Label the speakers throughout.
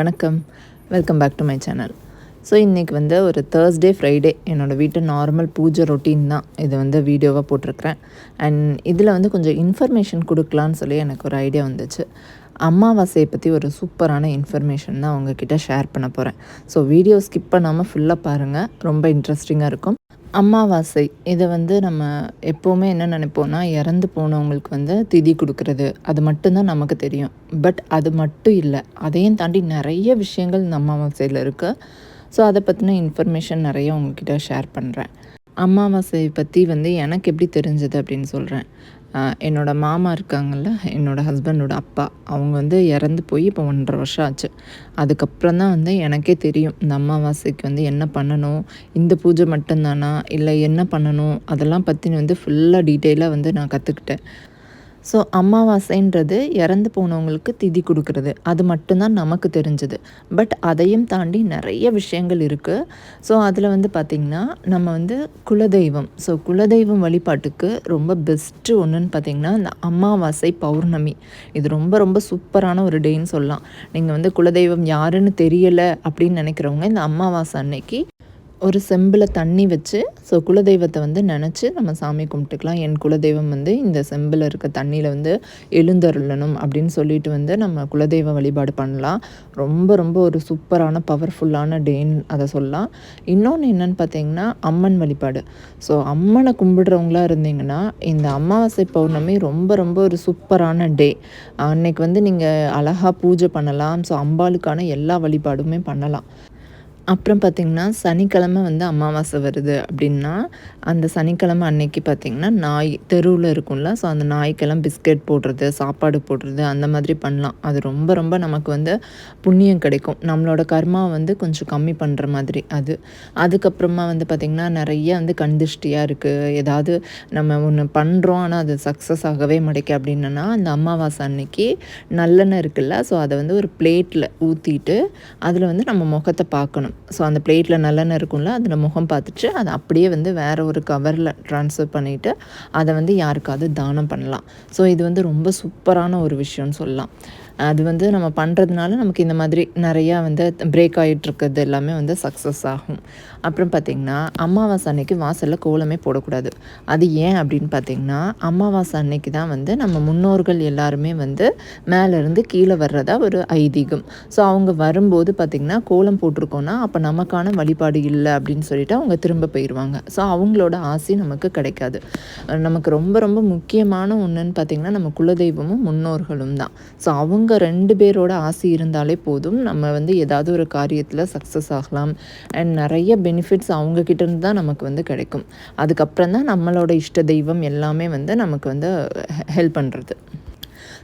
Speaker 1: வணக்கம். Welcome back to my channel so இன்றைக்கி வந்து ஒரு தேர்ஸ்டே ஃப்ரைடே என்னோடய வீட்டு நார்மல் பூஜை ரொட்டீன் தான். இது வந்து வீடியோவாக போட்டிருக்கிறேன். அண்ட் இதில் வந்து கொஞ்சம் இன்ஃபர்மேஷன் கொடுக்கலான்னு சொல்லி எனக்கு ஒரு ஐடியா வந்துச்சு. அமாவாசையை பற்றி ஒரு சூப்பரான இன்ஃபர்மேஷன் தான் உங்ககிட்ட ஷேர் பண்ண போகிறேன் ஸோ வீடியோ ஸ்கிப் பண்ணாமல் ஃபுல்லாக பாருங்கள் ரொம்ப இன்ட்ரெஸ்டிங்காக இருக்கும். அமாவாசை. இதை வந்து நம்ம எப்போவுமே என்ன நினைப்போம்னா இறந்து போனவங்களுக்கு வந்து திதி கொடுக்கறது. அது மட்டும்தான் நமக்கு தெரியும். பட் அது மட்டும் இல்லை. அதையும் தாண்டி நிறைய விஷயங்கள் இந்த அமாவாசையில் இருக்குது ஸோ அதை பற்றின இன்ஃபர்மேஷன் நிறைய உங்ககிட்ட ஷேர் பண்ணுறேன் அமாவாசை பற்றி வந்து எனக்கு எப்படி தெரிஞ்சது அப்படின்னு சொல்கிறேன் என்னோடய மாமா இருக்காங்கள்ல என்னோடய ஹஸ்பண்டோட அப்பா அவங்க வந்து இறந்து போய் இப்போ ஒன்றரை வருஷம் ஆச்சு. அதுக்கப்புறம் தான் வந்து எனக்கே தெரியும் இந்த அமாவாசைக்கு வந்து என்ன பண்ணணும் இந்த பூஜை மட்டும்தானா இல்லை என்ன பண்ணணும் அதெல்லாம் பற்றி வந்து ஃபுல்லாக டீட்டெயிலாக வந்து நான் கற்றுக்கிட்டேன் ஸோ அமாவாசைன்றது இறந்து போனவங்களுக்கு திதி கொடுக்கறது. அது மட்டும்தான் நமக்கு தெரிஞ்சது. பட் அதையும் தாண்டி நிறைய விஷயங்கள் இருக்குது ஸோ அதில் வந்து பார்த்திங்கன்னா நம்ம வந்து குலதெய்வம். ஸோ குலதெய்வம் வழிபாட்டுக்கு ரொம்ப பெஸ்ட்டு ஒன்றுன்னு பார்த்திங்கன்னா இந்த அமாவாசை பௌர்ணமி. இது ரொம்ப ரொம்ப சூப்பரான ஒரு டேன்னு சொல்லலாம். நீங்கள் வந்து குலதெய்வம் யாருன்னு தெரியலை அப்படின்னு நினைக்கிறவங்க இந்த அமாவாசை அன்னைக்கு ஒரு செம்பில் தண்ணி வச்சு ஸோ குலதெய்வத்தை வந்து நினச்சி நம்ம சாமி கும்பிட்டுக்கலாம். என் குலதெய்வம் வந்து இந்த செம்பில் இருக்க தண்ணியில் வந்து எழுந்தருளணும் அப்படின்னு சொல்லிட்டு வந்து நம்ம குலதெய்வ வழிபாடு பண்ணலாம். ரொம்ப ரொம்ப ஒரு சூப்பரான பவர்ஃபுல்லான டேன்னு அதை சொல்லலாம். இன்னொன்று என்னென்னு பார்த்தீங்கன்னா அம்மன் வழிபாடு. ஸோ அம்மனை கும்பிடுறவங்களா இருந்தீங்கன்னா இந்த அமாவாசை பௌர்ணமி ரொம்ப ரொம்ப ஒரு சூப்பரான டே. அன்னைக்கு வந்து நீங்கள் அழகாக பூஜை பண்ணலாம். ஸோ அம்பாளுக்கான எல்லா வழிபாடுமே பண்ணலாம். அப்புறம் பார்த்திங்கன்னா சனிக்கிழமை வந்து அமாவாசை வருது அப்படின்னா அந்த சனிக்கிழமை அன்னைக்கு பார்த்திங்கன்னா நாய் தெருவில் இருக்கும்ல ஸோ அந்த நாய்க்கெல்லாம் பிஸ்கெட் போடுறது சாப்பாடு போடுறது அந்த மாதிரி பண்ணலாம். அது ரொம்ப ரொம்ப நமக்கு வந்து புண்ணியம் கிடைக்கும். நம்மளோட கர்மா வந்து கொஞ்சம் கம்மி பண்ணுற மாதிரி அது. அதுக்கப்புறமா வந்து பார்த்திங்கன்னா நிறைய வந்து கண்திஷ்டியாக இருக்குது ஏதாவது நம்ம ஒன்று பண்ணுறோம் ஆனால் அது சக்ஸஸ் ஆகவே மாட்டேங்க அப்படின்னா அந்த அமாவாசை அன்னைக்கு நல்லெண்ணெய் இருக்குல்ல ஸோ அதை வந்து ஒரு பிளேட்டில் ஊற்றிட்டு அதில் வந்து நம்ம முகத்தை பார்க்கணும். ஸோ அந்த பிளேட்டில் நல்லெண்ணெய் இருக்கும்ல அதில் முகம் பார்த்துட்டு அதை அப்படியே வந்து வேறு ஒரு கவரில் ட்ரான்ஸ்ஃபர் பண்ணிவிட்டு அதை வந்து யாருக்காவது தானம் பண்ணலாம். ஸோ இது வந்து ரொம்ப சூப்பரான ஒரு விஷயம்னு சொல்லலாம். அது வந்து நம்ம பண்ணுறதுனால நமக்கு இந்த மாதிரி நிறையா வந்து பிரேக் ஆகிட்டுருக்கிறது எல்லாமே வந்து சக்ஸஸ் ஆகும். அப்புறம் பார்த்திங்கன்னா அமாவாசை அன்னைக்கு வாசலில் கோலமே போடக்கூடாது. அது ஏன் அப்படின்னு பார்த்திங்கன்னா அமாவாசை அன்னைக்கு தான் வந்து நம்ம முன்னோர்கள் எல்லாருமே வந்து மேலேருந்து கீழே வர்றதா ஒரு ஐதீகம். ஸோ அவங்க வரும்போது பார்த்திங்கன்னா கோலம் போட்டிருக்கோன்னா அப்போ நமக்கான வழிபாடு இல்லை அப்படின்னு சொல்லிட்டு அவங்க திரும்ப போயிடுவாங்க ஸோ அவங்களோட ஆசை நமக்கு கிடைக்காது. நமக்கு ரொம்ப ரொம்ப முக்கியமான ஒன்றுன்னு பார்த்திங்கன்னா நம்ம குலதெய்வமும் முன்னோர்களும் தான். ஸோ அவங்க அவங்க ரெண்டு பேரோட ஆசை இருந்தாலே போதும். நம்ம வந்து ஏதாவது ஒரு காரியத்தில் சக்ஸஸ் ஆகலாம். அண்ட் நிறைய பெனிஃபிட்ஸ் அவங்கக்கிட்ட இருந்து தான் நமக்கு வந்து கிடைக்கும். அதுக்கப்புறம் தான் நம்மளோட இஷ்ட தெய்வம் எல்லாமே வந்து நமக்கு வந்து ஹெல்ப் பண்ணுறது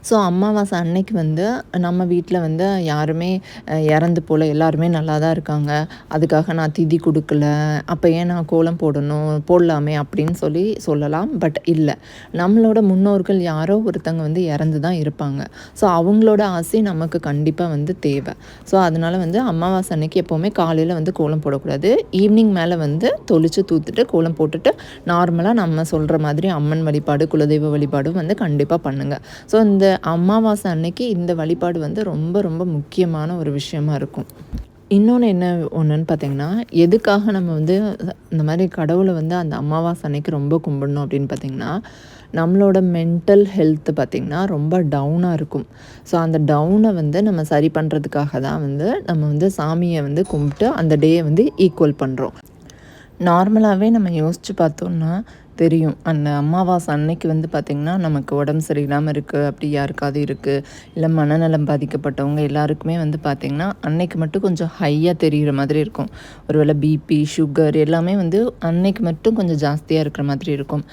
Speaker 1: ஸோ அமாவாசை அன்னைக்கு வந்து நம்ம வீட்டில் வந்து யாருமே இறந்து போல் எல்லாருமே நல்லா தான் இருக்காங்க. அதுக்காக நான் திதி கொடுக்கல. அப்போ ஏன் நான் கோலம் போடணும் போடலாமே அப்படின்னு சொல்லி சொல்லலாம். பட் இல்லை. நம்மளோட முன்னோர்கள் யாரோ ஒருத்தங்க வந்து இறந்து தான் இருப்பாங்க. ஸோ அவங்களோட ஆசை நமக்கு கண்டிப்பாக வந்து தேவை. ஸோ அதனால் வந்து அமாவாசை அன்னைக்கு எப்போவுமே காலையில் வந்து கோலம் போடக்கூடாது. ஈவினிங் மேலே வந்து தொளிச்சு தூத்துட்டு கோலம் போட்டுட்டு நார்மலாக நம்ம சொல்கிற மாதிரி அம்மன் வழிபாடு குலதெய்வ வழிபாடும் வந்து கண்டிப்பாக பண்ணுங்கள் ஸோ இந்த அமாவாசை அன்னைக்கு இந்த வழிபாடு வந்து ரொம்ப ரொம்ப முக்கியமான ஒரு விஷயமா இருக்கும். இன்னொன்று என்ன ஒன்றுன்னு பார்த்தீங்கன்னா எதுக்காக நம்ம வந்து இந்த மாதிரி கடவுளை வந்து அந்த அமாவாசை அன்னைக்கு ரொம்ப கும்பிடணும் அப்படின்னு பார்த்திங்கன்னா நம்மளோட மென்டல் ஹெல்த்து பார்த்திங்கன்னா ரொம்ப டவுனாக இருக்கும். ஸோ அந்த டவுனை வந்து நம்ம சரி பண்ணுறதுக்காக தான் வந்து நம்ம வந்து சாமியை வந்து கும்பிட்டு அந்த டேயை வந்து ஈக்குவல் பண்ணுறோம் நார்மலாகவே நம்ம யோசித்து பார்த்தோம்னா தெரியும். அந்த அமாவாசை அன்னைக்கு வந்து பார்த்திங்கன்னா நமக்கு உடம்பு சரியில்லாமல் இருக்குது அப்படி யாருக்காவது இருக்குது இல்லை மனநலம் பாதிக்கப்பட்டவங்க எல்லாருக்குமே வந்து பார்த்திங்கன்னா அன்னைக்கு மட்டும் கொஞ்சம் ஹையாக தெரிகிற மாதிரி இருக்கும். ஒருவேளை பிபி சுகர் எல்லாமே வந்து அன்னைக்கு மட்டும் கொஞ்சம் ஜாஸ்தியாக இருக்கிற மாதிரி இருக்கும்.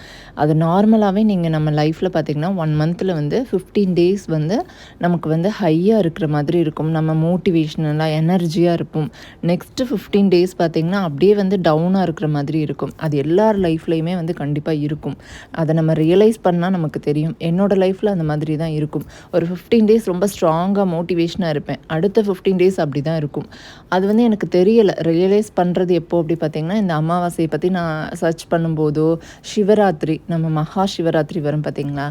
Speaker 1: அது நார்மலாகவே நீங்கள் நம்ம லைஃப்பில் பார்த்திங்கன்னா ஒன் மந்தில் வந்து ஃபிஃப்டீன் டேஸ் வந்து நமக்கு வந்து ஹையாக இருக்கிற மாதிரி இருக்கும். நம்ம மோட்டிவேஷ்னலாக எனர்ஜியாக இருப்போம். நெக்ஸ்ட்டு ஃபிஃப்டீன் டேஸ் பார்த்திங்கன்னா அப்படியே வந்து டவுனாக இருக்கிற மாதிரி இருக்கும். அது எல்லார் லைஃப்லேயுமே வந்து கண்டிப்பாக கண்டிப்பாக இருக்கும். அதை நம்ம ரியலைஸ் பண்ணால் நமக்கு தெரியும். என்னோடய லைஃப்பில் அந்த மாதிரி தான் இருக்கும். ஒரு ஃபிஃப்டீன் டேஸ் ரொம்ப ஸ்ட்ராங்காக மோட்டிவேஷனாக இருப்பேன். அடுத்த ஃபிஃப்டீன் டேஸ் அப்படி தான் இருக்கும். அது வந்து எனக்கு தெரியலை. ரியலைஸ் பண்ணுறது எப்போ அப்படி பார்த்திங்கன்னா இந்த அமாவாசையை பற்றி நான் சர்ச் பண்ணும்போதோ சிவராத்திரி நம்ம மகா சிவராத்திரி வரும் பார்த்திங்களா?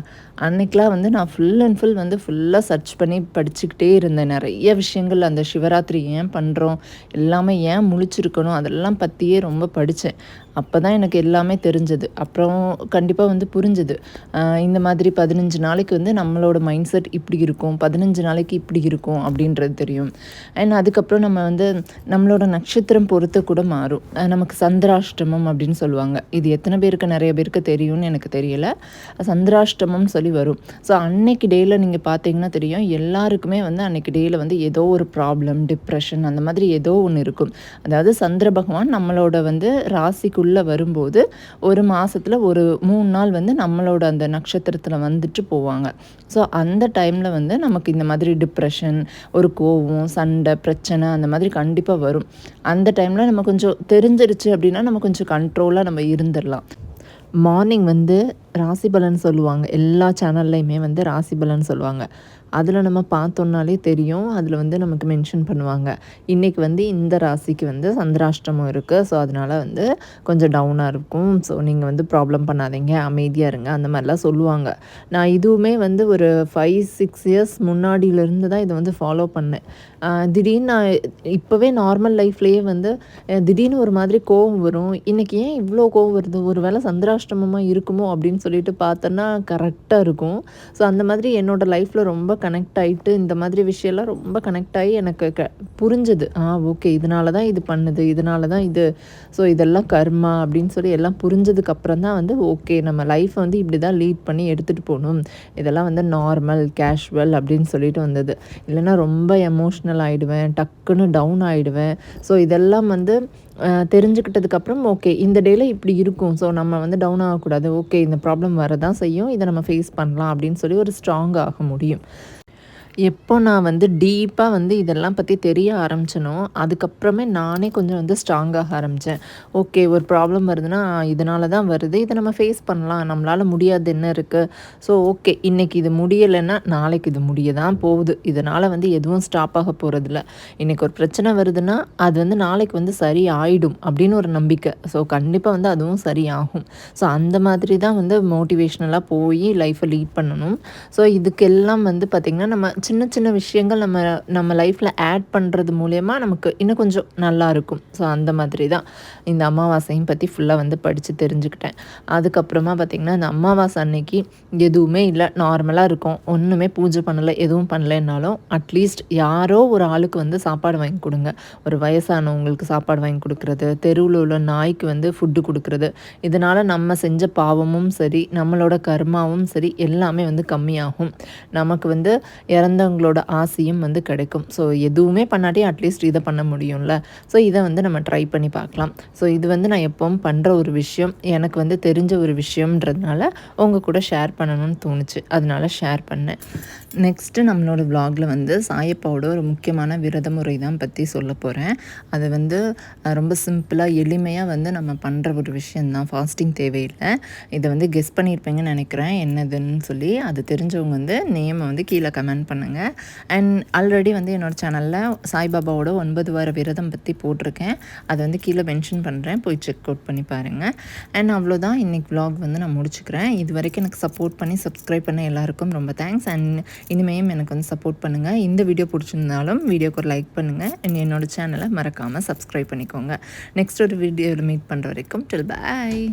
Speaker 1: அன்னைக்கெலாம் வந்து நான் ஃபுல் அண்ட் ஃபுல் வந்து ஃபுல்லாக சர்ச் பண்ணி படிச்சுக்கிட்டே இருந்தேன். நிறைய விஷயங்கள் அந்த சிவராத்திரி ஏன் பண்ணுறோம் எல்லாமே ஏன் முழிச்சிருக்கணும் அதெல்லாம் பற்றியே ரொம்ப படித்தேன் அப்போ தான் எனக்கு எல்லாமே தெரிஞ்சது. அப்புறம் கண்டிப்பாக வந்து புரிஞ்சுது. இந்த மாதிரி பதினஞ்சு நாளைக்கு வந்து நம்மளோட மைண்ட் செட் இப்படி இருக்கும் பதினஞ்சு நாளைக்கு இப்படி இருக்கும் அப்படின்றது தெரியும். அண்ட் அதுக்கப்புறம் நம்ம வந்து நம்மளோட நட்சத்திரம் பொறுத்து கூட மாறும். நமக்கு சந்திராஷ்டமம் அப்படின்னு சொல்லுவாங்க. இது எத்தனை பேருக்கு நிறைய பேருக்கு தெரியும்னு எனக்கு தெரியல. சந்திராஷ்டமம்னு சொல்லி வரும். ஸோ அன்னைக்கு டேயில் நீங்கள் பார்த்தீங்கன்னா தெரியும் எல்லாருக்குமே வந்து அன்னைக்கு டேயில் வந்து ஏதோ ஒரு ப்ராப்ளம் டிப்ரெஷன் அந்த மாதிரி ஏதோ ஒன்று இருக்கும். அதாவது சந்திர பகவான் நம்மளோட வந்து ராசிக்குள்ளே வரும்போது ஒரு மாதத்தில் ஒரு மூணு நாள் வந்து நம்மளோட அந்த நட்சத்திரத்தில் வந்துட்டு போவாங்க. ஸோ அந்த டைமில் வந்து நமக்கு இந்த மாதிரி டிப்ரெஷன் ஒரு கோவம் சண்டை பிரச்சனை அந்த மாதிரி கண்டிப்பாக வரும். அந்த டைமில் நம்ம கொஞ்சம் தெரிஞ்சிருச்சு அப்படின்னா நம்ம கொஞ்சம் கண்ட்ரோலாக நம்ம இருந்துடலாம். மார்னிங் வந்து ராசி பலன் சொல்லுவாங்க. எல்லா சேனல்லையுமே வந்து ராசி பலன் சொல்லுவாங்க. அதில் நம்ம பார்த்தோன்னாலே தெரியும். அதில் வந்து நமக்கு மென்ஷன் பண்ணுவாங்க. இன்றைக்கி வந்து இந்த ராசிக்கு வந்து சந்திராஷ்டமம் இருக்குது ஸோ அதனால் வந்து கொஞ்சம் டவுனாக இருக்கும். ஸோ நீங்கள் வந்து ப்ராப்ளம் பண்ணாதீங்க. அமைதியாக இருங்க. அந்த மாதிரிலாம் சொல்லுவாங்க. நான் இதுவுமே வந்து ஒரு ஃபைவ் சிக்ஸ் இயர்ஸ் முன்னாடியிலேருந்து தான் இதை வந்து ஃபாலோ பண்ணேன். திடீர்னு நான் இப்போவே நார்மல் லைஃப்லேயே வந்து திடீர்னு ஒரு மாதிரி கோவம் வரும். இன்றைக்கி ஏன் இவ்வளோ கோவம் வருது? ஒரு வேளை சந்திராஷ்டமமாக இருக்குமோ அப்படின்னு சொல்லிட்டு பார்த்தோன்னா கரெக்டாக இருக்கும். ஸோ அந்த மாதிரி என்னோடய லைஃப்பில் ரொம்ப கனெக்ட் ஆகிட்டு இந்த மாதிரி விஷயம்லாம் ரொம்ப கனெக்ட் ஆகி எனக்கு க புரிஞ்சுது. ஆ ஓகே இதனால தான் இது பண்ணுது இதனால தான் இது ஸோ இதெல்லாம் கர்மா அப்படின்னு சொல்லி எல்லாம் புரிஞ்சதுக்கப்புறம் தான் வந்து ஓகே நம்ம லைஃப்பை வந்து இப்படி தான் லீட் பண்ணி எடுத்துகிட்டு போகணும். இதெல்லாம் வந்து நார்மல் கேஷுவல் அப்படின்னு சொல்லிட்டு வந்தது. இல்லைன்னா ரொம்ப எமோஷ்னல் ஆகிடுவேன் டக்குன்னு டவுன் ஆகிடுவேன் ஸோ இதெல்லாம் வந்து தெரிஞ்சுக்கிட்டதுக்கப்புறம் ஓகே இந்த டேயில் இப்படி இருக்கும். ஸோ நம்ம வந்து டவுன் ஆகக்கூடாது. ஓகே இந்த ப்ராப்ளம் வரதான் செய்யும். இதை நம்ம ஃபேஸ் பண்ணலாம் அப்படின்னு சொல்லி ஒரு ஸ்ட்ராங் ஆக முடியும். எப்போ நான் வந்து டீப்பாக வந்து இதெல்லாம் பற்றி தெரிய ஆரம்பிச்சனோ அதுக்கப்புறமே நானே கொஞ்சம் வந்து ஸ்ட்ராங்காக ஆரம்பித்தேன் ஓகே ஒரு ப்ராப்ளம் வருதுன்னா இதனால தான் வருது. இதை நம்ம ஃபேஸ் பண்ணலாம். நம்மளால் முடியாது என்ன இருக்குது ஸோ ஓகே இன்றைக்கி இது முடியலைன்னா நாளைக்கு இது முடிய தான் போகுது. இதனால் வந்து எதுவும் ஸ்டாப் ஆக போகிறதில்ல இன்றைக்கி ஒரு பிரச்சனை வருதுன்னா அது வந்து நாளைக்கு வந்து சரி ஆகிடும் அப்படின்னு ஒரு நம்பிக்கை. ஸோ கண்டிப்பாக வந்து அதுவும் சரியாகும் ஸோ அந்த மாதிரி தான் வந்து மோட்டிவேஷ்னலாக போய் லைஃப்பை லீட் பண்ணணும். ஸோ இதுக்கெல்லாம் வந்து பார்த்திங்கன்னா நம்ம சின்ன சின்ன விஷயங்கள் நம்ம நம்ம லைஃப்பில் ஆட் பண்ணுறது மூலயமா நமக்கு இன்னும் கொஞ்சம் நல்லா இருக்கும். ஸோ அந்த மாதிரி தான். இந்த அமாவாசையும் பற்றி ஃபுல்லாக வந்து படித்து தெரிஞ்சுக்கிட்டேன். அதுக்கப்புறமா பார்த்திங்கன்னா இந்த அமாவாசை அன்னைக்கு எதுவுமே இல்லை. நார்மலாக இருக்கும். ஒன்றுமே பூஜை பண்ணலை எதுவும் பண்ணலைன்னாலும் அட்லீஸ்ட் யாரோ ஒரு ஆளுக்கு வந்து சாப்பாடு வாங்கி கொடுங்க. ஒரு வயசானவங்களுக்கு சாப்பாடு வாங்கி கொடுக்குறது தெருவில் உள்ள நாய்க்கு வந்து ஃபுட்டு கொடுக்குறது. இதனால் நம்ம செஞ்ச பாவமும் சரி நம்மளோட கர்மாவும் சரி எல்லாமே வந்து கம்மியாகும். நமக்கு வந்து இறந்த இறந்தவங்களோட ஆசையும் வந்து கிடைக்கும். ஸோ எதுவுமே பண்ணாட்டி அட்லீஸ்ட் இதை பண்ண முடியும்ல. ஸோ இதை வந்து நம்ம ட்ரை பண்ணி பார்க்கலாம். ஸோ இது வந்து நான் எப்பவும் பண்ணுற ஒரு விஷயம் எனக்கு வந்து தெரிஞ்ச ஒரு விஷயம்ன்றதுனால உங்கள் கூட ஷேர் பண்ணணும்னு தோணுச்சு. அதனால ஷேர் பண்ணேன். நெக்ஸ்ட்டு நம்மளோட விலாகில் வந்து சாயப்பாவோட ஒரு முக்கியமான விரத முறை தான் பற்றி சொல்ல போகிறேன் அது வந்து ரொம்ப சிம்பிளாக எளிமையாக வந்து நம்ம பண்ணுற ஒரு விஷயந்தான் ஃபாஸ்டிங் தேவையில்லை. இதை வந்து கெஸ் பண்ணியிருப்பீங்கன்னு நினைக்கிறேன். என்னதுன்னு சொல்லி அது தெரிஞ்சவங்க வந்து நேமை வந்து கீழே கமெண்ட் பண்ண பண்ணுங்கள் அண்ட் ஆல்ரெடி வந்து என்னோடய சேனலில் சாய்பாபாவோட ஒன்பது வார விரதம் பற்றி போட்டிருக்கேன். அதை வந்து கீழே மென்ஷன் பண்ணுறேன் போய் செக் அவுட் பண்ணி பாருங்கள் அண்ட் அவ்வளோதான். இன்றைக்கி வ்ளாக் வந்து நான் முடிச்சுக்கிறேன். இது வரைக்கும் எனக்கு சப்போர்ட் பண்ணி சப்ஸ்கிரைப் பண்ண எல்லாருக்கும் ரொம்ப தேங்க்ஸ் அண்ட் இனிமேயும் எனக்கு வந்து சப்போர்ட் பண்ணுங்கள் இந்த வீடியோ பிடிச்சிருந்தாலும் வீடியோக்கு ஒரு லைக் பண்ணுங்கள் அண்ட் என்னோடய சேனலை மறக்காமல் சப்ஸ்கிரைப் பண்ணிக்கோங்க. நெக்ஸ்ட் ஒரு வீடியோவில் மீட் பண்ணுற வரைக்கும் டில் பாய்